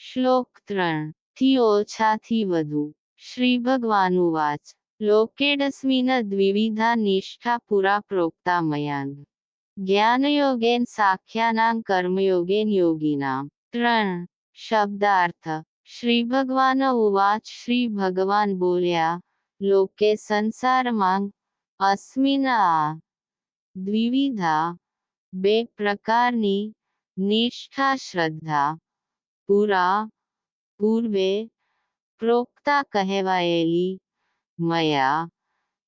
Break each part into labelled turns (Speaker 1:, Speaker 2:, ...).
Speaker 1: શ્લોક ત્રણથી ઓછાથી વધુ. શ્રી ભગવાન વાચ. લોકેડસ્મિન દ્વિવિધા નિષ્ઠા પુરા પ્રોક્તા મયાંગ. જ્ઞાનયોગેન સાખ્યાનાં કર્મયોગેન યોગીનામ ત્રણ શબ્દાર્થ. શ્રી ભગવાન ઉવાચ શ્રી ભગવાન બોલ્યા, લોકે સંસારમાં અસ્મિન દ્વિવિધા બે પ્રકારની નિષ્ઠા શ્રદ્ધા પુરા પૂર્વે પ્રોક્તા કહેવાયેલી મયા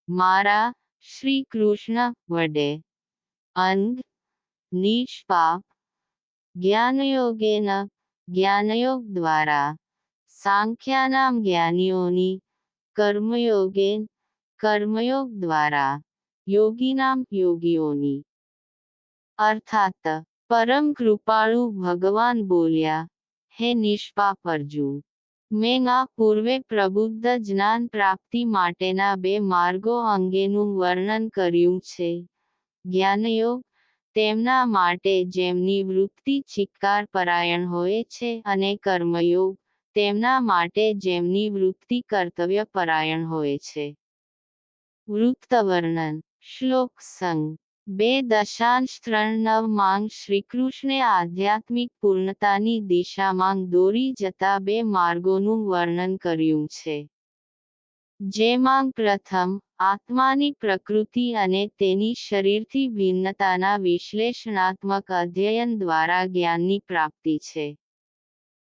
Speaker 1: મારા શ્રી કૃષ્ણ વડે. અંગ નિષ્પાપ, જ્ઞાનયોગેન જ્ઞાનયોગ દ્વારા સાંખ્યાનામ જ્ઞાનીઓની કર્મયોગેન કર્મયોગ દ્વારા યોગીનામ યોગીઓની. અર્થાત, પરમ કૃપાળુ ભગવાન બોલ્યા હે નિષ્પાપ અર્જુન મેં આ પૂર્વે પ્રબુદ્ધ જ્ઞાન પ્રાપ્તિ માટેના બે માર્ગો અંગેનું વર્ણન કર્યું છે. જ્ઞાનયોગ તેમના માટે જેમની વૃત્તિ ચિક્કાર પરાયણ હોય છે અને કર્મયોગ તેમના માટે જેમની વૃત્તિ કર્તવ્ય પરાયણ હોય છે. વૃત્તવર્ણન, શ્લોક સંગ બે દશાંશ ત્રણ નવ માંગ શ્રીકૃષ્ણે આધ્યાત્મિક પૂર્ણતાની દિશામાં દોરી જતા બે માર્ગોનું વર્ણન કર્યું છે. જેમાં પ્રથમ, આત્માની પ્રકૃતિ અને તેની શરીરથી ભિન્નતાના વિશ્લેષણાત્મક અધ્યયન દ્વારા જ્ઞાનની પ્રાપ્તિ છે.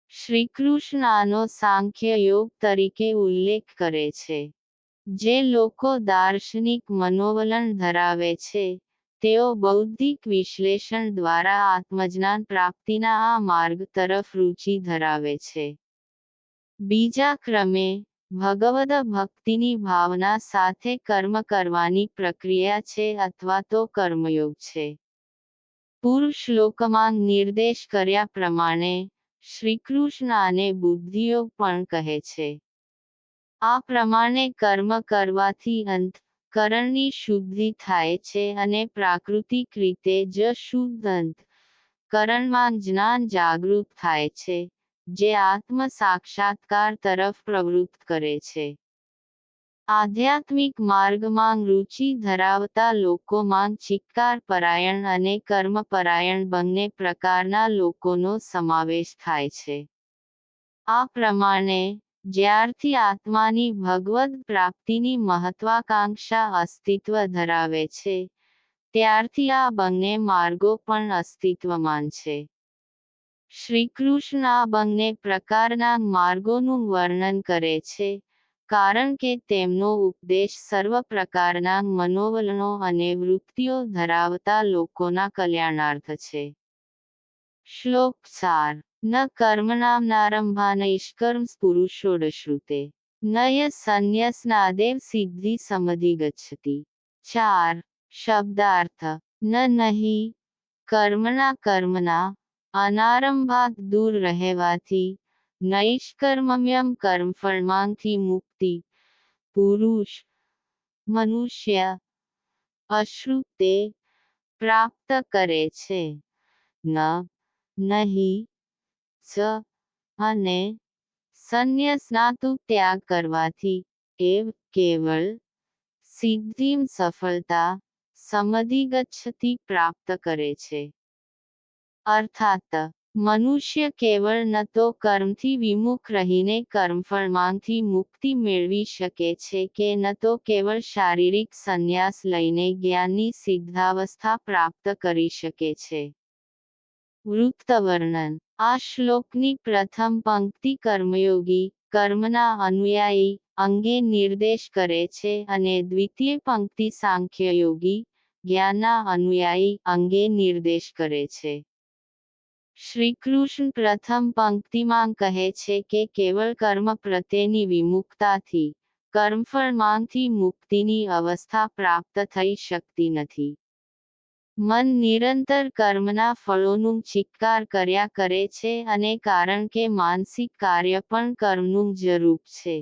Speaker 1: શ્રીકૃષ્ણનો સાંખ્ય યોગ તરીકે ઉલ્લેખ કરે છે. જે લોકો દાર્શનિક મનોવલણ ધરાવે છે તેઓ બૌદ્ધિક વિશ્લેષણ દ્વારા આત્મજ્ઞાન પ્રાપ્તિના આ માર્ગ તરફ રૂચિ ધરાવે છે. બીજા ક્રમે, ભગવદ ભક્તિની ભાવના સાથે કર્મ કરવાની પ્રક્રિયા છે અથવા તો કર્મયોગ છે. પૂર્વ શ્લોકમાં નિર્દેશ કર્યા પ્રમાણે, શ્રીકૃષ્ણ આને બુદ્ધિયોગ પણ કહે છે. આ પ્રમાણે કર્મ કરવાથી અંત કરણની શુદ્ધિ થાય છે અને પ્રાકૃતિક રીતે જ શુદ્ધ અંત. કરણમાં જ્ઞાન જાગૃત થાય છે, જે આત્મ સાક્ષાત્કાર તરફ પ્રવૃત્ત કરે છે. આધ્યાત્મિક માર્ગમાં રુચિ ધરાવતા લોકોમાં ચિક્કાર પરાયણ અને કર્મ પરાયણ બંને પ્રકારના લોકોનો સમાવેશ થાય છે. આ પ્રમાણે જ્યારથી આત્માની ભગવદ પ્રાપ્તિની મહત્વાકાંક્ષા અસ્તિત્વ ધરાવે છે, ત્યારથી આ બંને માર્ગો પણ અસ્તિત્વમાં છે. શ્રીકૃષ્ણ આ બંને પ્રકારના માર્ગોનું વર્ણન કરે છે, કારણ કે તેમનો ઉપદેશ સર્વ પ્રકારના મનોવલણો અને વૃત્તિઓ ધરાવતા લોકોના કલ્યાણાર્થ છે. શ્લોક ચાર ન કર્મણામનારંભાનૈષ્કર્મ સ્પુરુષોડશ્રુતે નય સંન્યસનાદેવ સિદ્ધિ સમધિગચ્છતિ ચાર શબ્દાર્થ ન નહીં કર્મના કર્મના અનારંભાત દૂર રહેવાથી નૈષ્કર્મમ્યમ કર્મફળમાંથી મુક્તિ પુરુષ મનુષ્ય અશ્રુતે પ્રાપ્ત કરે છે ન નહીં ચ અને સંન્યસનાતુ ત્યાગ કરવાથી એવ કેવળ સિદ્ધિમ સફળતા સમધિગચ્છતિ પ્રાપ્ત કરે છે. અર્થાત, મનુષ્ય કેવળ ન તો કર્મથી વિમુખ રહીને કર્મફળમાંથી મુક્તિ મેળવી શકે છે કે ન તો કેવળ શારીરિક સંન્યાસ લઈને જ્ઞાનની સિદ્ધાવસ્થા પ્રાપ્ત કરી શકે છે. વૃત્તવર્ણન આ શ્લોકની પ્રથમ પંક્તિ કર્મયોગી, કર્મના અનુયાયી અંગે નિર્દેશ કરે છે અને દ્વિતીય પંક્તિ સાંખ્યયોગી જ્ઞાનના અનુયાયી અંગે નિર્દેશ કરે છે. શ્રીકૃષ્ણ પ્રથમ પંક્તિમાં કહે છે કે કેવળ કર્મ પ્રત્યેની વિમુક્તાથી કર્મફળમાંથી મુક્તિની અવસ્થા પ્રાપ્ત થઈ શકતી નથી. મન નિરંતર કર્મના ફળોનું ચિક્કાર કર્યા કરે છે અને કારણ કે માનસિક કાર્ય પણ કર્મનું જ રૂપ છે.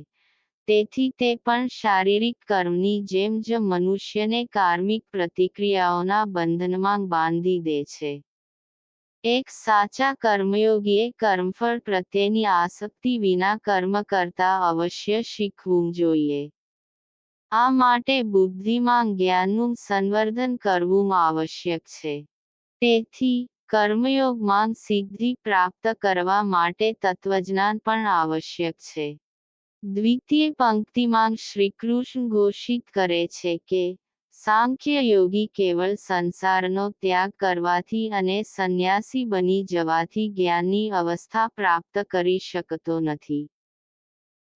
Speaker 1: તેથી તે પણ શારીરિક કર્મની જેમ જ મનુષ્યને કાર્મિક પ્રતિક્રિયાઓના બંધનમાં બાંધી દે છે. એક સાચા કર્મયોગીએ કર્મફળ પ્રત્યેની આસક્તિ વિના કર્મ કરતા અવશ્ય શીખવું જોઈએ. આ માટે બુદ્ધિમાં જ્ઞાનનું સંવર્ધન કરવું આવશ્યક છે. તેથી કર્મયોગમાં સિદ્ધિ પ્રાપ્ત કરવા માટે તત્વજ્ઞાન પણ આવશ્યક છે. દ્વિતીય પંક્તિમાં શ્રીકૃષ્ણ ઘોષિત કરે છે કે, સાંખ્ય યોગી કેવળ સંસારનો ત્યાગ કરવાથી અને સંન્યાસી બની જવાથી જ્ઞાનની અવસ્થા પ્રાપ્ત કરી શકતો નથી.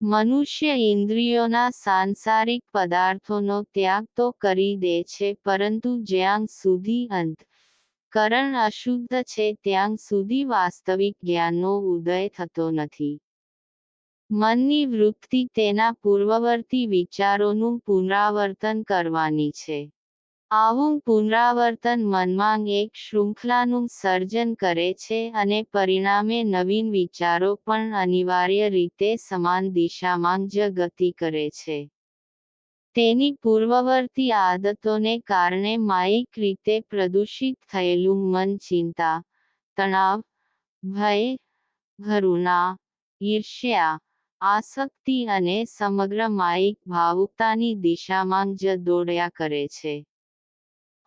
Speaker 1: મનુષ્ય ઇન્દ્રિયોના સાંસારિક પદાર્થોનો ત્યાગ તો કરી દે છે, પરંતુ જ્યાં સુધી અંત કરણ અશુદ્ધ છે, ત્યાં સુધી વાસ્તવિક જ્ઞાનનો ઉદય થતો નથી. મનની વૃત્તિ તેના પૂર્વવર્તી વિચારોનું પુનરાવર્તન કરવાની છે. આવું પુનરાવર્તન મનમાં એક શૃંખલાનું સર્જન કરે છે અને પરિણામે નવીન વિચારો પણ અનિવાર્ય રીતે સમાન દિશામાં જ ગતિ કરે છે. તેની પૂર્વવર્તી આદતોને કારણે માયિક રીતે પ્રદૂષિત થયેલું મન ચિંતા, તણાવ, ભય ઘરુણા ઈર્ષ્યા, આસક્તિ અને સમગ્ર માયિક ભાવુકતાની દિશામાં જ દોડ્યા કરે છે.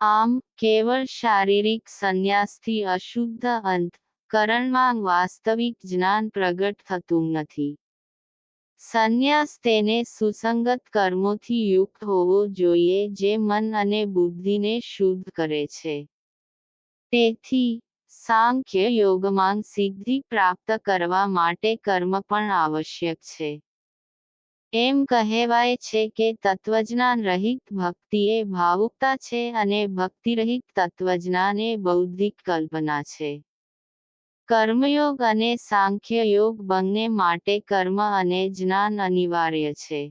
Speaker 1: આમ, કેવળ શારીરિક સંન્યાસથી અશુદ્ધ અંત કરણમાં વાસ્તવિક જ્ઞાન પ્રગટ થતું નથી. સંન્યાસ તેને સુસંગત કર્મોથી યુક્ત હોવો જોઈએ જે મન અને બુદ્ધિને શુદ્ધ કરે છે. તેથી, સાંખ્ય યોગમાં સિદ્ધિ પ્રાપ્ત કરવા માટે કર્મ પણ આવશ્યક છે. એમ કહેવાય છે કે તત્વજ્ઞાન રહિત ભક્તિ એ ભાવુકતા છે અને ભક્તિરહિત તત્વજ્ઞાન એ બૌદ્ધિક કલ્પના છે. કર્મયોગ અને સાંખ્ય યોગ બંને માટે કર્મ અને જ્ઞાન અનિવાર્ય છે.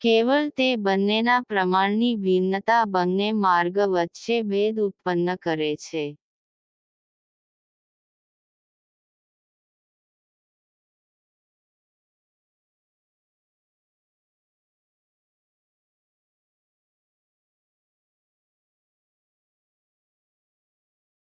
Speaker 1: કેવળ તે બંનેના પ્રમાણની ભિન્નતા બંને માર્ગ વચ્ચે ભેદ ઉત્પન્ન કરે છે.